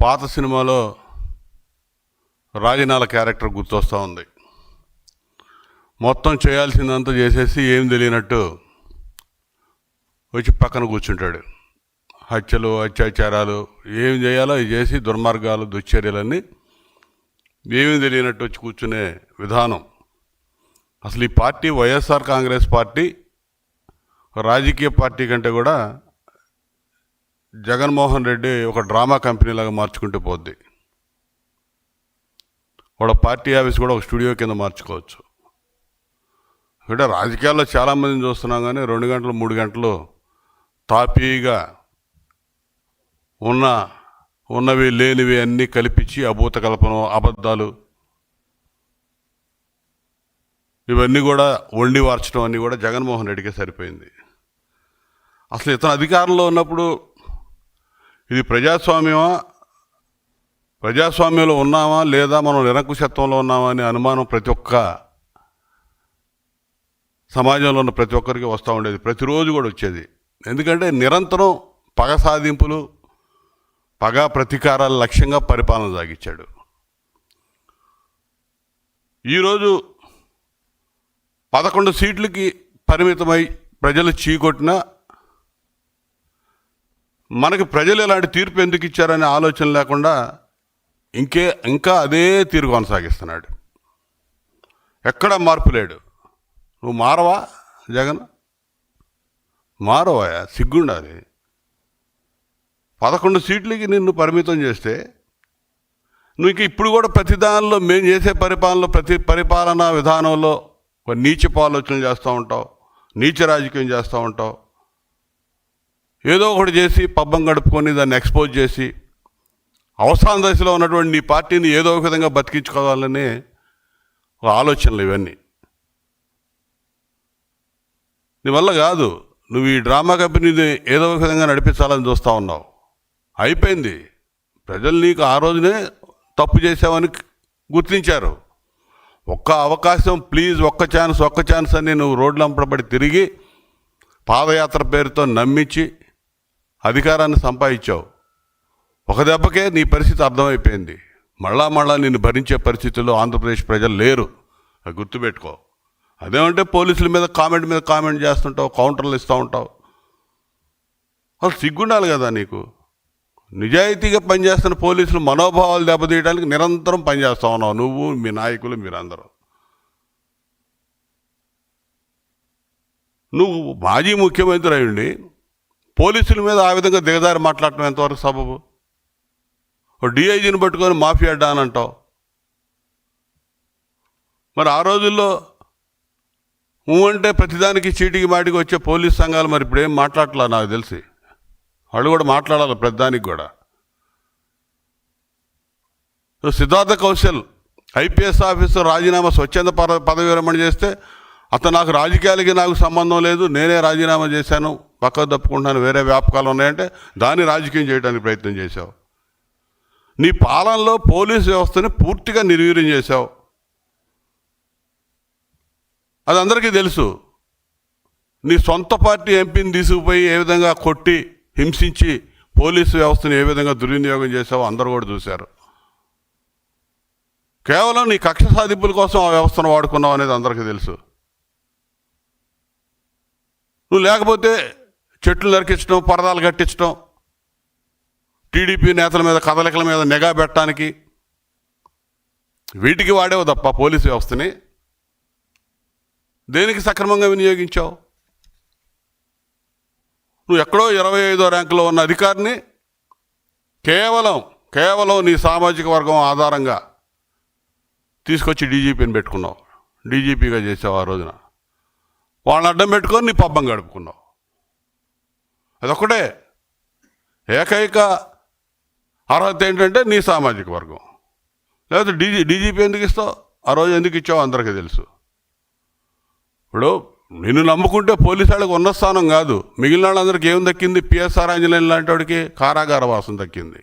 పాత సినిమాలో రాజనాల క్యారెక్టర్ గుర్తొస్తూ ఉంది. మొత్తం చేయాల్సిందంతా చేసేసి ఏం తెలియనట్టు వచ్చి పక్కన కూర్చుంటాడు. హత్యలు అత్యాచారాలు ఏం చేయాలో అవి చేసి దుర్మార్గాలు దుశ్చర్యలన్నీ ఏమీ తెలియనట్టు వచ్చి కూర్చునే విధానం. అసలు ఈ పార్టీ వైఎస్ఆర్ కాంగ్రెస్ పార్టీ రాజకీయ పార్టీ కంటే కూడా జగన్మోహన్ రెడ్డి ఒక డ్రామా కంపెనీలాగా మార్చుకుంటూ పోద్ది. వాడు పార్టీ ఆఫీస్ కూడా ఒక స్టూడియో కింద మార్చుకోవచ్చు. అంటే రాజకీయాల్లో చాలామందిని చూస్తున్నాం కానీ రెండు గంటలు మూడు గంటలు తాపీగా ఉన్న ఉన్నవి లేనివి అన్నీ కల్పించి అభూత కల్పన అబద్ధాలు ఇవన్నీ కూడా వండి వార్చడం అన్నీ కూడా జగన్మోహన్ రెడ్డికే సరిపోయింది. అసలు ఇతను అధికారంలో ఉన్నప్పుడు ఇది ప్రజాస్వామ్యమా? ప్రజాస్వామ్యంలో ఉన్నామా? లేదా మనం నిరంకుశత్వంలో ఉన్నామా అనే అనుమానం ప్రతి ఒక్క సమాజంలో ఉన్న ప్రతి ఒక్కరికి వస్తూ ఉండేది. ప్రతిరోజు కూడా వచ్చేది. ఎందుకంటే నిరంతరం పగ సాధింపులు పగ ప్రతీకారాల లక్ష్యంగా పరిపాలన సాగించాడు. ఈరోజు పదకొండు సీట్లకి పరిమితమై ప్రజలు చీకొట్టిన మనకి ప్రజలు ఇలాంటి తీర్పు ఎందుకు ఇచ్చారనే ఆలోచన లేకుండా ఇంకే ఇంకా అదే తీరు కొనసాగిస్తున్నాడు. ఎక్కడ మార్పు లేడు. నువ్వు మారవా జగన్? మారవాయా సిగ్గుండాలి. పదకొండు సీట్లకి నిన్ను పరిమితం చేస్తే నువ్వు ఇంక ఇప్పుడు కూడా ప్రతి దానిలో మేము చేసే పరిపాలనలో ప్రతి పరిపాలనా విధానంలో ఒక నీచపు ఆలోచనలు చేస్తూ ఉంటావు నీచ రాజకీయం చేస్తూ ఉంటావు. ఏదో ఒకటి చేసి పబ్బం గడుపుకొని దాన్ని ఎక్స్పోజ్ చేసి అవసాన దశలో ఉన్నటువంటి నీ పార్టీని ఏదో ఒక విధంగా బతికించుకోవాలని ఒక ఆలోచనలు ఇవన్నీ. నీ వల్ల కాదు. నువ్వు ఈ డ్రామా కంపెనీని ఏదో ఒక విధంగా నడిపించాలని చూస్తూ ఉన్నావు. అయిపోయింది. ప్రజలు నీకు ఆ రోజునే తప్పు చేసావని గుర్తించారు. ఒక్క అవకాశం ప్లీజ్ ఒక్క ఛాన్స్ ఒక్క ఛాన్స్ అని నువ్వు రోడ్లు అంపడబడి తిరిగి పాదయాత్ర పేరుతో నమ్మించి అధికారాన్ని సంపాదించావు. ఒక దెబ్బకే నీ పరిస్థితి అర్థమైపోయింది. మళ్ళా మళ్ళా నిన్ను భరించే పరిస్థితుల్లో ఆంధ్రప్రదేశ్ ప్రజలు లేరు. అది గుర్తుపెట్టుకో. అదేమంటే పోలీసుల మీద కామెంట్ మీద కామెంట్ చేస్తుంటావు కౌంటర్లు ఇస్తూ ఉంటావు. వాళ్ళు సిగ్గుండాలి కదా నీకు? నిజాయితీగా పనిచేస్తున్న పోలీసులు మనోభావాలు దెబ్బతీయడానికి నిరంతరం పనిచేస్తూ ఉన్నావు. నువ్వు మీ నాయకులు మీరందరూ. నువ్వు మాజీ ముఖ్యమంత్రి అయ్యండి పోలీసుల మీద ఆ విధంగా దిగదారి మాట్లాడటం ఎంతవరకు సబబు? డిఐజీని పట్టుకొని మాఫియా అడ్డా అని అంటావు. మరి ఆ రోజుల్లో ఊ అంటే ప్రతిదానికి చీటికి మాటికి వచ్చే పోలీస్ సంఘాలు మరి ఇప్పుడు ఏం మాట్లాడట్లా నాకు తెలిసి. వాళ్ళు కూడా మాట్లాడాలి ప్రతిదానికి కూడా. సిద్ధార్థ కౌశల్ ఐపీఎస్ ఆఫీసర్ రాజీనామా స్వచ్ఛంద పద పదవి విరమణ చేస్తే అతను నాకు రాజకీయాలకి నాకు సంబంధం లేదు నేనే రాజీనామా చేశాను. పక్క తప్పుకుంటాను వేరే వ్యాపకాలు ఉన్నాయంటే దాన్ని రాజకీయం చేయడానికి ప్రయత్నం చేశావు. నీ పాలనలో పోలీస్ వ్యవస్థని పూర్తిగా నిర్వీర్యం చేశావు. అది అందరికీ తెలుసు. నీ సొంత పార్టీ ఎంపీని తీసుకుపోయి ఏ విధంగా కొట్టి హింసించి పోలీసు వ్యవస్థను ఏ విధంగా దుర్వినియోగం చేసావో అందరూ కూడా చూశారు. కేవలం నీ కక్ష సాధింపుల కోసం ఆ వ్యవస్థను వాడుకున్నావు అనేది అందరికీ తెలుసు. నువ్వు లేకపోతే చెట్లు నరికించడం పరదాలు కట్టించడం టీడీపీ నేతల మీద కదలికల మీద నిఘా పెట్టడానికి వీటికి వాడేవు తప్ప పోలీసు వ్యవస్థని. దేనికి సక్రమంగా వినియోగించావు? నువ్వు ఎక్కడో ఇరవై ఐదో ర్యాంకులో ఉన్న అధికారిని కేవలం కేవలం నీ సామాజిక వర్గం ఆధారంగా తీసుకొచ్చి డీజీపీని పెట్టుకున్నావు. డీజీపీగా చేసావు ఆ రోజున. వాళ్ళని అడ్డం పెట్టుకొని నీ పబ్బం గడుపుకున్నావు. అదొక్కటే ఏకైక అర్హత ఏంటంటే నీ సామాజిక వర్గం. లేకపోతే డీజీ డీజీపీ ఎందుకు ఇస్తావు? ఆ రోజు ఎందుకు ఇచ్చావు అందరికీ తెలుసు. ఇప్పుడు నిన్ను నమ్ముకుంటే పోలీసు వాళ్ళకి ఉన్న స్థానం కాదు. మిగిలిన వాళ్ళందరికీ ఏం దక్కింది? పిఎస్ఆర్ ఆంజనేయులు లాంటి వాడికి కారాగార వాసం దక్కింది.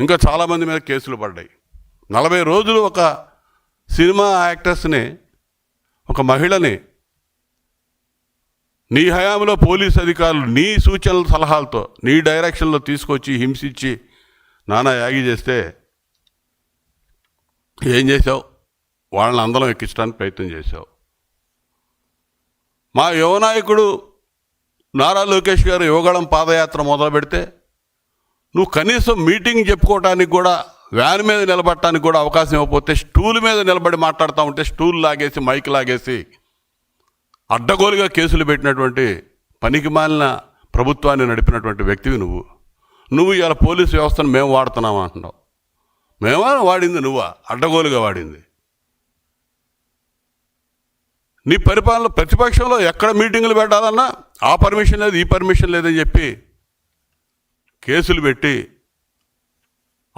ఇంకా చాలామంది మీద కేసులు పడ్డాయి. నలభై రోజులు ఒక సినిమా యాక్టర్స్ని ఒక మహిళని నీ హయాంలో పోలీస్ అధికారులు నీ సూచనల సలహాలతో నీ డైరెక్షన్లో తీసుకొచ్చి హింసించి నానా యాగి చేస్తే ఏం చేసావు వాళ్ళని అందరం ఎక్కించడానికి ప్రయత్నం చేశావు. మా యువనాయకుడు నారా లోకేష్ గారు యువగళం పాదయాత్ర మొదలు పెడితే నువ్వు కనీసం మీటింగ్ చెప్పుకోవటానికి కూడా వ్యాన్ మీద నిలబడటానికి కూడా అవకాశం ఇవ్వకపోతే స్టూల్ మీద నిలబడి మాట్లాడుతూ ఉంటే స్టూల్ లాగేసి మైక్ లాగేసి అడ్డగోలుగా కేసులు పెట్టినటువంటి పనికి మాలిన ప్రభుత్వాన్ని నడిపినటువంటి వ్యక్తివి నువ్వు. నువ్వు ఇలా పోలీసు వ్యవస్థను మేము వాడుతున్నాం అంటున్నావు. మేమా వాడింది నువ్వా? అడ్డగోలుగా వాడింది. నీ పరిపాలన ప్రతిపక్షంలో ఎక్కడ మీటింగులు పెట్టాలన్నా ఆ పర్మిషన్ లేదు ఈ పర్మిషన్ లేదని చెప్పి కేసులు పెట్టి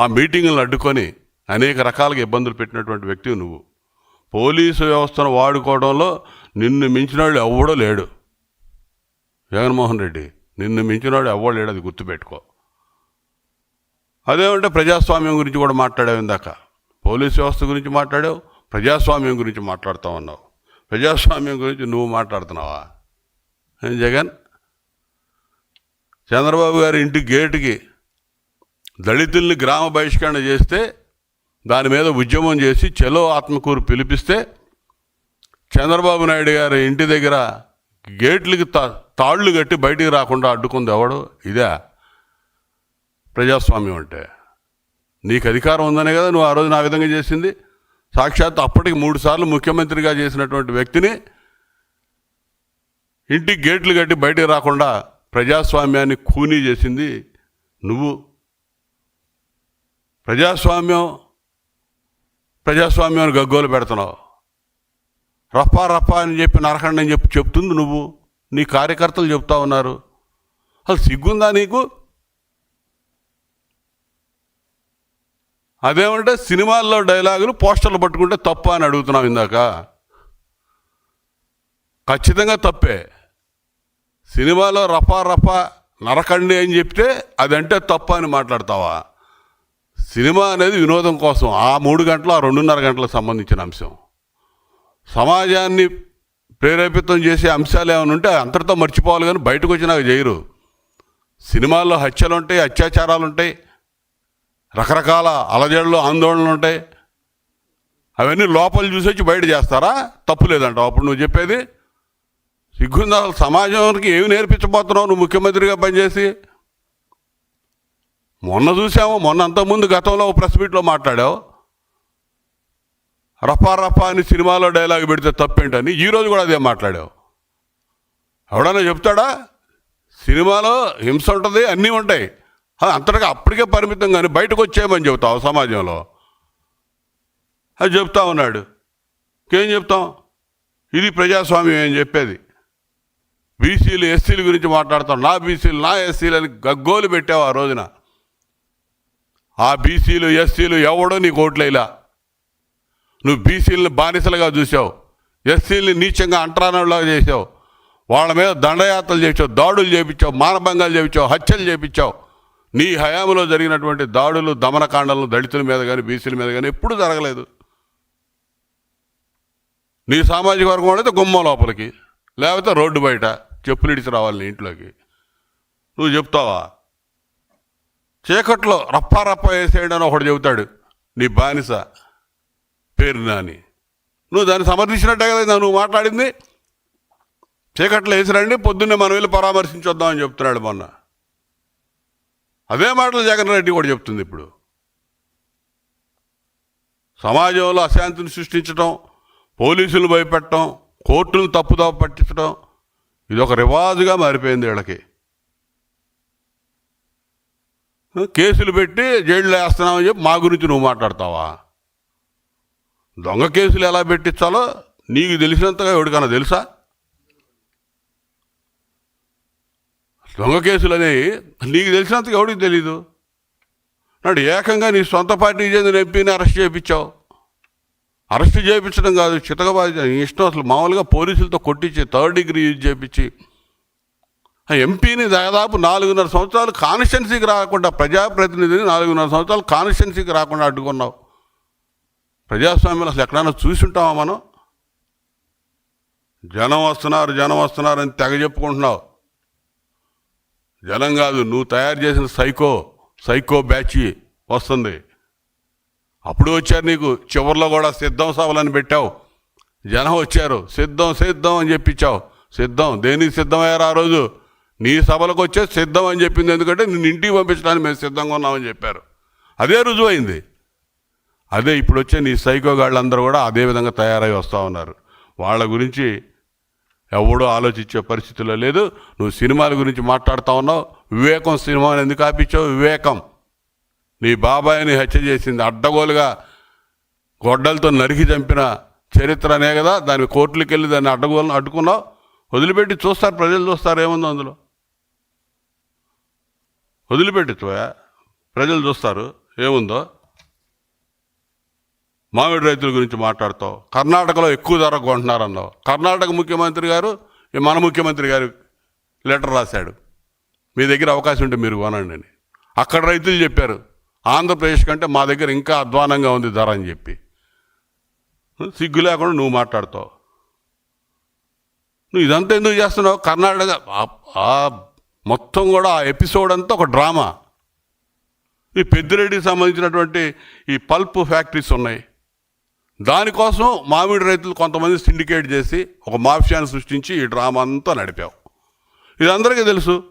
ఆ మీటింగులను అడ్డుకొని అనేక రకాలుగా ఇబ్బందులు పెట్టినటువంటి వ్యక్తివి నువ్వు. పోలీసు వ్యవస్థను వాడుకోవడంలో నిన్ను మించినాడు ఎవడో లేడు. జగన్మోహన్ రెడ్డి నిన్ను మించినాడు ఎవడో లేడు అది గుర్తుపెట్టుకో. అదేమంటే ప్రజాస్వామ్యం గురించి కూడా మాట్లాడావు ఇందాక. పోలీసు వ్యవస్థ గురించి మాట్లాడావు ప్రజాస్వామ్యం గురించి మాట్లాడుతూ ఉన్నావు. ప్రజాస్వామ్యం గురించి నువ్వు మాట్లాడుతున్నావా? జగన్? చంద్రబాబు గారి ఇంటి గేటుకి దళితుల్ని గ్రామ బహిష్కరణ చేస్తే దాని మీద ఉద్యమం చేసి చలో ఆత్మకూరు పిలిపిస్తే చంద్రబాబు నాయుడు గారి ఇంటి దగ్గర గేట్లకి తా తాళ్ళు కట్టి బయటికి రాకుండా అడ్డుకుంది ఎవడు? ఇదే ప్రజాస్వామ్యం అంటే. నీకు అధికారం ఉందనే కదా నువ్వు ఆ రోజు నా విధంగా చేసింది. సాక్షాత్ అప్పటికి మూడు సార్లు ముఖ్యమంత్రిగా చేసినటువంటి వ్యక్తిని ఇంటికి గేట్లు కట్టి బయటికి రాకుండా ప్రజాస్వామ్యాన్ని ఖూనీ చేసింది నువ్వు. ప్రజాస్వామ్యం ప్రజాస్వామ్యాన్ని గగ్గోలు పెడుతున్నావు. రఫా రఫా అని చెప్పి నరకండి అని చెప్పి చెప్తుంది నువ్వు. నీ కార్యకర్తలు చెప్తా ఉన్నారు. అసలు సిగ్గుందా నీకు? అదేమంటే సినిమాల్లో డైలాగులు పోస్టర్లు పట్టుకుంటే తప్ప అని అడుగుతున్నావు ఇందాక. ఖచ్చితంగా తప్పే. సినిమాలో రఫా రఫా నరకండి అని చెప్తే అదంటే తప్ప అని మాట్లాడతావా? సినిమా అనేది వినోదం కోసం ఆ మూడు గంటలు ఆ రెండున్నర గంటలకు సంబంధించిన అంశం. సమాజాన్ని ప్రేరేపితం చేసే అంశాలు ఏమైనా ఉంటే అంతటితో మర్చిపోవాలి కానీ బయటకు వచ్చినాక చేయరు. సినిమాల్లో హత్యలు ఉంటాయి అత్యాచారాలు ఉంటాయి రకరకాల అలజడులు ఆందోళనలు ఉంటాయి. అవన్నీ లోపల చూసి వచ్చి బయట చేస్తారా? తప్పు లేదంటావు. అప్పుడు నువ్వు చెప్పేది సిగ్గుందా? సమాజానికి ఏమి నేర్పించబోతున్నావు? నువ్వు ముఖ్యమంత్రిగా పనిచేసి మొన్న చూసాము మొన్న అంతకుముందు గతంలో ప్రెస్ మీట్లో మాట్లాడావు. రఫా రఫా అని సినిమాలో డైలాగ్ పెడితే తప్పేంటని ఈరోజు కూడా అదే మాట్లాడావు. ఎవడన్నా చెప్తాడా? సినిమాలో హింస ఉంటుంది అన్నీ ఉంటాయి. అది అప్పటికే పరిమితం కానీ బయటకు వచ్చేయమని చెబుతావు సమాజంలో. అది చెప్తా ఉన్నాడు. ఇంకేం చెప్తాం? ఇది ప్రజాస్వామ్యం అని చెప్పేది. బీసీలు ఎస్సీల గురించి మాట్లాడతాం. నా బీసీలు నా ఎస్సీలు అని గగ్గోలు పెట్టావు ఆ రోజున. ఆ బీసీలు ఎస్సీలు ఎవడో నీకు ఓట్లేలా నువ్వు బీసీలను బానిసలుగా చూసావు ఎస్సీలని నీచంగా అంటరానలాగా చేసావు వాళ్ళ మీద దండయాత్రలు చేపించావు దాడులు చేపించావు మానభంగాలు చేపించావు హత్యలు చేపించావు. నీ హయాంలో జరిగినటువంటి దాడులు దమనకాండలు దళితుల మీద కానీ బీసీల మీద కానీ ఎప్పుడు జరగలేదు. నీ సామాజిక వర్గం అయితే గుమ్మ లోపలికి లేకపోతే రోడ్డు బయట చెప్పులు ఇడిచి రావాలి నీ ఇంట్లోకి. నువ్వు చెప్తావా? చీకట్లో రప్పారప్ప రప్ప వేసేయడం అని ఒకడు చెబుతాడు. నీ బానిస పేరు నాని. నువ్వు దాన్ని సమర్థించినట్టే కదా నువ్వు మాట్లాడింది. చీకట్లో వేసిరండి పొద్దున్నే మనం వెళ్ళి పరామర్శించొద్దామని చెప్తున్నాడు మొన్న. అదే మాటలు జగన్ రెడ్డి కూడా చెప్తుంది ఇప్పుడు. సమాజంలో అశాంతిని సృష్టించడం పోలీసులు భయపెట్టడం కోర్టులు తప్పుదోవ పట్టించడం ఇది ఒక రివాజుగా మారిపోయింది వీళ్ళకి. కేసులు పెట్టి జైల్లో వేస్తున్నామని చెప్పి మా గురించి నువ్వు మాట్లాడతావా? దొంగ కేసులు ఎలా పెట్టించాలో నీకు తెలిసినంతగా ఎవరికైనా తెలుసా? దొంగ కేసులు అనేవి నీకు తెలిసినంతగా ఎవడికి తెలీదు? నాడు ఏకంగా నీ సొంత పార్టీకి చెందిన ఎంపీని అరెస్ట్ చేయించావు. అరెస్ట్ చేయించడం కాదు చితకబాధ నీ ఇష్టం అసలు మామూలుగా పోలీసులతో కొట్టించి థర్డ్ డిగ్రీ యూజ్ చేయించి ఆ ఎంపీని దాదాపు నాలుగున్నర సంవత్సరాలు కాన్స్టిట్యున్సీకి రాకుండా ప్రజాప్రతినిధిని నాలుగున్నర సంవత్సరాలు కాన్స్టిట్యున్సీకి రాకుండా అడ్డుకున్నావు. ప్రజాస్వామ్యం అసలు ఎక్కడైనా చూసుంటామా మనం? జనం వస్తున్నారు జనం వస్తున్నారు అని తెగ చెప్పుకుంటున్నావు. జనం కాదు నువ్వు తయారు చేసిన సైకో సైకో బ్యాచ్ వస్తుంది. అప్పుడు వచ్చారు నీకు చివరిలో కూడా సిద్ధం సభలని పెట్టావు. జనం వచ్చారు సిద్ధం సిద్ధం అని చెప్పించావు. సిద్ధం దేనికి సిద్ధమయ్యారు ఆ రోజు? నీ సభలకు వచ్చే సిద్ధం అని చెప్పింది ఎందుకంటే నిన్ను ఇంటికి పంపించడానికి మేము సిద్ధంగా ఉన్నామని చెప్పారు. అదే రుజువైంది. అదే ఇప్పుడు వచ్చే నీ సైకో గాళ్ళందరూ కూడా అదే విధంగా తయారై వస్తూ ఉన్నారు. వాళ్ళ గురించి ఎవడో ఆలోచించే పరిస్థితిలో లేదు. నువ్వు సినిమాల గురించి మాట్లాడుతూ ఉన్నావు. వివేకం సినిమాని ఎందుకు ఆపించావు? వివేకం. నీ బాబాయిని హత్య చేసింది అడ్డగోలుగా గొడ్డలతో నరికి చంపిన చరిత్ర అనే కదా. దాని కోర్టులకు వెళ్ళి దాన్ని అడ్డగోలను అడ్డుకున్నావు. వదిలిపెట్టి చూస్తారు ప్రజలు చూస్తారు ఏముందో అందులో. వదిలిపెట్టి ప్రజలు చూస్తారు ఏముందో. మామిడి రైతుల గురించి మాట్లాడతావు. కర్ణాటకలో ఎక్కువ ధర కొంటున్నారన్నావు. కర్ణాటక ముఖ్యమంత్రి గారు మన ముఖ్యమంత్రి గారు లెటర్ రాశాడు. మీ దగ్గర అవకాశం ఉంటే మీరు కొనండి అని. అక్కడ రైతులు చెప్పారు ఆంధ్రప్రదేశ్ కంటే మా దగ్గర ఇంకా అధ్వానంగా ఉంది ధర అని చెప్పి. సిగ్గు లేకుండా నువ్వు మాట్లాడతావు. నువ్వు ఇదంతా ఎందుకు చేస్తున్నావు? కర్ణాటక ఆ మొత్తం కూడా ఆ ఎపిసోడ్ అంతా ఒక డ్రామా. ఈ పెద్దిరెడ్డికి సంబంధించినటువంటి ఈ పల్ప్ ఫ్యాక్టరీస్ ఉన్నాయి. దానికోసం మామిడి రైతులు కొంతమంది సిండికేట్ చేసి ఒక మాఫియాను సృష్టించి ఈ డ్రామా అంతా నడిపావు. ఇది అందరికీ తెలుసు.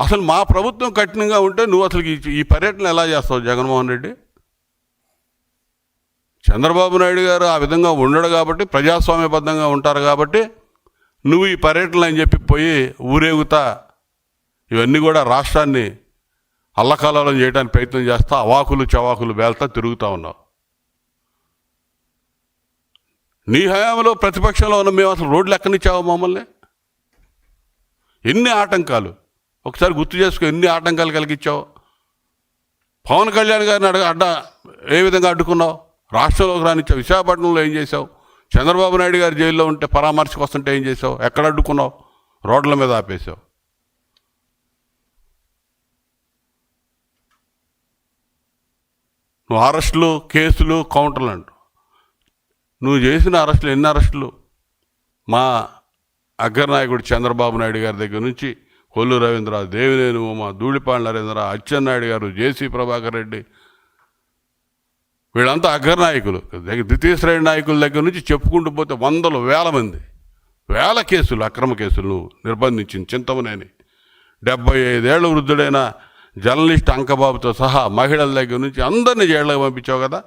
అసలు మా ప్రభుత్వం కఠినంగా ఉంటే నువ్వు అసలు ఈ- పర్యటన ఎలా చేస్తావు జగన్మోహన్ రెడ్డి? చంద్రబాబు నాయుడు గారు ఆ విధంగా ఉండడు కాబట్టి ప్రజాస్వామ్యబద్ధంగా ఉంటారు కాబట్టి నువ్వు ఈ పర్యటనలు అని చెప్పి పోయి ఊరేగుతా ఇవన్నీ కూడా రాష్ట్రాన్ని అల్లకల్లోలం చేయడానికి ప్రయత్నం చేస్తా అవాకులు చవాకులు వేల్తా తిరుగుతూ ఉన్నావు. నీ హయాంలో ప్రతిపక్షంలో ఉన్న మేము అసలు రోడ్లు ఎక్కనిచ్చావు మమ్మల్ని? ఎన్ని ఆటంకాలు? ఒకసారి గుర్తు చేసుకో ఎన్ని ఆటంకాలు కలిగించావు? పవన్ కళ్యాణ్ గారిని అడగ అడ్డ ఏ విధంగా అడ్డుకున్నావు? రాష్ట్రంలోకి రానిచ్చావు విశాఖపట్నంలో ఏం చేసావు చంద్రబాబు నాయుడు గారు జైల్లో ఉంటే పరామర్శకు వస్తుంటే ఏం చేసావు? ఎక్కడ అడ్డుకున్నావు? రోడ్ల మీద ఆపేసావు నువ్వు అరెస్టులు కేసులు కౌంటర్లు అంటు. నువ్వు చేసిన అరెస్టులు ఎన్ని అరెస్టులు? మా అగ్రనాయకుడు చంద్రబాబు నాయుడు గారి దగ్గర నుంచి కొల్లు రవీంద్ర దేవినేను మా ధూళిపాళ నరేంద్ర అచ్చెన్నాయుడు గారు జేసీ ప్రభాకర్ రెడ్డి వీళ్ళంతా అగ్రనాయకులు. ద్వితీయ శ్రేణి నాయకుల దగ్గర నుంచి చెప్పుకుంటూ పోతే వందలు వేల మంది. వేల కేసులు అక్రమ కేసులు నిర్బంధించిన నిర్బంధించింది చింతమనేని. డెబ్బై ఐదేళ్ళ వృద్ధుడైన జర్నలిస్ట్ అంకబాబుతో సహా మహిళల దగ్గర నుంచి అందరినీ జైళ్ళకి పంపించావు కదా?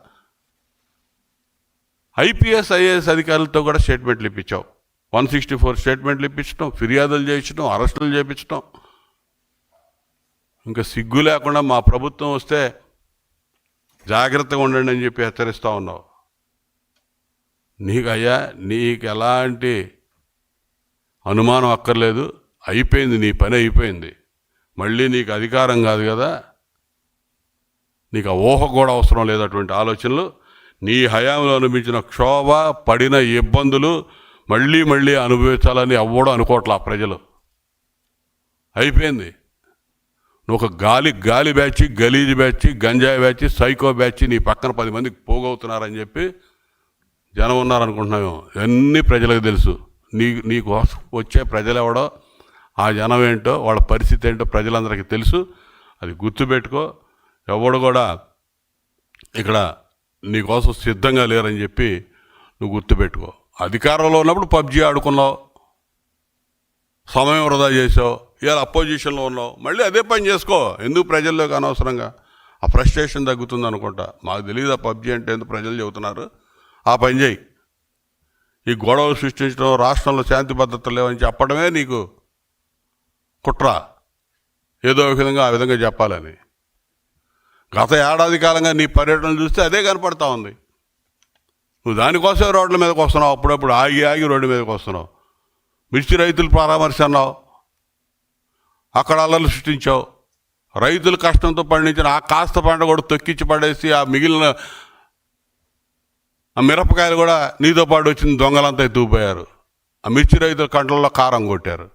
ఐపీఎస్ ఐఏఎస్ అధికారులతో కూడా స్టేట్మెంట్లు ఇప్పించావు. వన్ సిక్స్టీ ఫోర్ స్టేట్మెంట్లు ఇప్పించడం ఫిర్యాదులు చేయించడం అరెస్టులు చేయించడం ఇంకా సిగ్గు లేకుండా మా ప్రభుత్వం వస్తే జాగ్రత్తగా ఉండండి అని చెప్పి హెచ్చరిస్తూ ఉన్నావు. నీకు అయ్యా నీకు ఎలాంటి అనుమానం అక్కర్లేదు. అయిపోయింది నీ పని అయిపోయింది. మళ్ళీ నీకు అధికారం కాదు కదా. నీకు ఆ ఊహ కూడా అవసరం లేదు అటువంటి ఆలోచనలు. నీ హయాంలో అనిపించిన క్షోభ పడిన ఇబ్బందులు మళ్ళీ మళ్ళీ అనుభవించాలని ఎవ్వడూ అనుకోవట్లా ప్రజలు. అయిపోయింది. నువ్వు ఒక గాలి గాలి బ్యాచ్ గలీజ్ బ్యాచ్ గంజాయి బ్యాచ్ సైకో బ్యాచ్ నీ పక్కన పది మందికి పోగవుతున్నారని చెప్పి జనం ఉన్నారనుకుంటున్నాము అన్నీ ప్రజలకు తెలుసు? నీ నీకు వచ్చే ప్రజలు ఎవడో ఆ జనం ఏంటో వాళ్ళ పరిస్థితి ఏంటో ప్రజలందరికీ తెలుసు. అది గుర్తుపెట్టుకో ఎవడు కూడా ఇక్కడ నీకోసం సిద్ధంగా లేరని చెప్పి నువ్వు గుర్తుపెట్టుకో అధికారంలో ఉన్నప్పుడు పబ్జీ ఆడుకున్నావు. సమయం వృధా చేసావు. ఇవాళ అపోజిషన్లో ఉన్నావు. మళ్ళీ అదే పని చేసుకో. ఎందుకు ప్రజల్లోకి అనవసరంగా? ఆ ఫ్రస్ట్రేషన్ తగ్గుతుంది అనుకుంటా. మాకు తెలియదు ఆ పబ్జీ అంటే ఎందుకు ప్రజలు చెబుతున్నారు. ఆ పని చేయి. ఈ గొడవలు సృష్టించడం రాష్ట్రంలో శాంతి భద్రత లేవని చెప్పడమే నీకు కుట్ర. ఏదో ఒక విధంగా ఆ విధంగా చెప్పాలని. గత ఏడాది కాలంగా నీ పర్యటన చూస్తే అదే కనపడతా ఉంది. నువ్వు దానికోసమే రోడ్ల మీదకి వస్తున్నావు. అప్పుడప్పుడు ఆగి ఆగి రోడ్డు మీదకి వస్తున్నావు. మిర్చి రైతులు పరామర్శ అన్నావు. అక్కడ అల్లలు సృష్టించావు. రైతులు కష్టంతో పండించిన ఆ కాస్త పంట కూడా తొక్కిచ్చి పడేసి ఆ మిగిలిన ఆ మిరపకాయలు కూడా నీతో పాటు వచ్చిన దొంగలంతా ఎత్తుకుపోయారు. ఆ మిర్చి రైతుల కంట్లలో కారం కొట్టారు.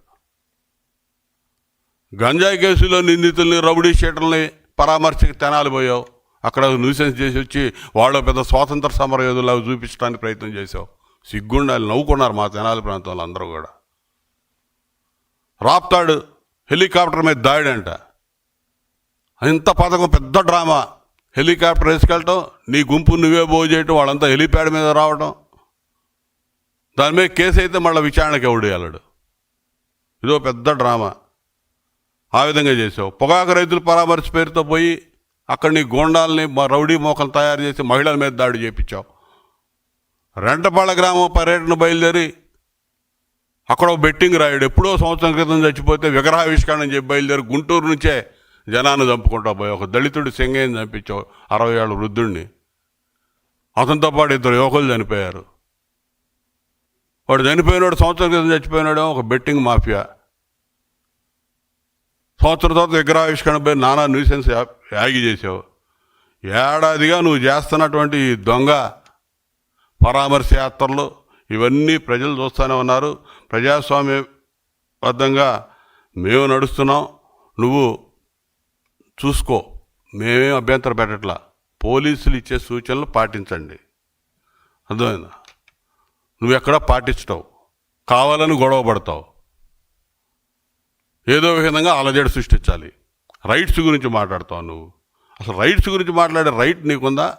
గంజాయి కేసులో నిందితుల్ని రౌడీ షీటర్ని పరామర్శకి తెనాలి పోయావు. అక్కడ న్యూసెన్స్ చేసి వచ్చి వాళ్ళు పెద్ద స్వాతంత్ర సమర యోధులా చూపించడానికి ప్రయత్నం చేసావు సిగ్గుండాలి నవ్వుకున్నారు మా తెనాలి ప్రాంతంలో అందరూ కూడా. రాప్తాడు హెలికాప్టర్ మీద దాడి అంట ఇంత పథకం పెద్ద డ్రామా. హెలికాప్టర్ వేసుకెళ్ళటం నీ గుంపు నువ్వే బోగు చేయటం వాళ్ళంతా హెలిప్యాడ్ మీద రావటం. దాని మీద కేసు అయితే మళ్ళీ విచారణకి ఎవడు వెళ్ళడు. ఇదో పెద్ద డ్రామా. ఆ విధంగా చేసావు. పొగాకు రైతుల పరామర్శ పేరుతో పోయి అక్కడ నీ గోండాలని రౌడీ మోకలు తయారు చేసి మహిళల మీద దాడి చేయించావు రెంటపాళ్ళ గ్రామం పర్యటన బయలుదేరి అక్కడ బెట్టింగ్ రాయుడు. ఎప్పుడో సంవత్సరం క్రితం చచ్చిపోతే విగ్రహావిష్కరణ చెప్పి బయలుదేరి గుంటూరు నుంచే జనాన్ని చంపుకుంటా పోయి ఒక దళితుడు సింగయ్యని చంపించావు అరవై ఏళ్ళ వృద్ధుడిని అతనితో పాటు ఇద్దరు యువకులు చనిపోయారు. వాడు చనిపోయినాడు సంవత్సరం క్రితం చచ్చిపోయినాడు ఒక బెట్టింగ్ మాఫియా. సంవత్సరం తర్వాత విగ్రహావిష్కరణ పోయి నానా న్యూసెన్స్ యా- యాగి చేసావు. ఏడాదిగా నువ్వు చేస్తున్నటువంటి దొంగ పరామర్శ యాత్రలు ఇవన్నీ ప్రజలు చూస్తూనే ఉన్నారు. ప్రజాస్వామ్యబద్ధంగా మేము నడుస్తున్నాం. నువ్వు చూసుకో. మేమేం అభ్యంతరం పెట్టట్లా. పోలీసులు ఇచ్చే సూచనలు పాటించండి. అర్థమైందా? నువ్వు ఎక్కడా పాటించటావు. కావాలని గొడవ పడతావు. ఏదో విధంగా అలజడి సృష్టించాలి. రైట్స్ గురించి మాట్లాడతావు నువ్వు. అసలు రైట్స్ గురించి మాట్లాడే రైట్ నీకుందా?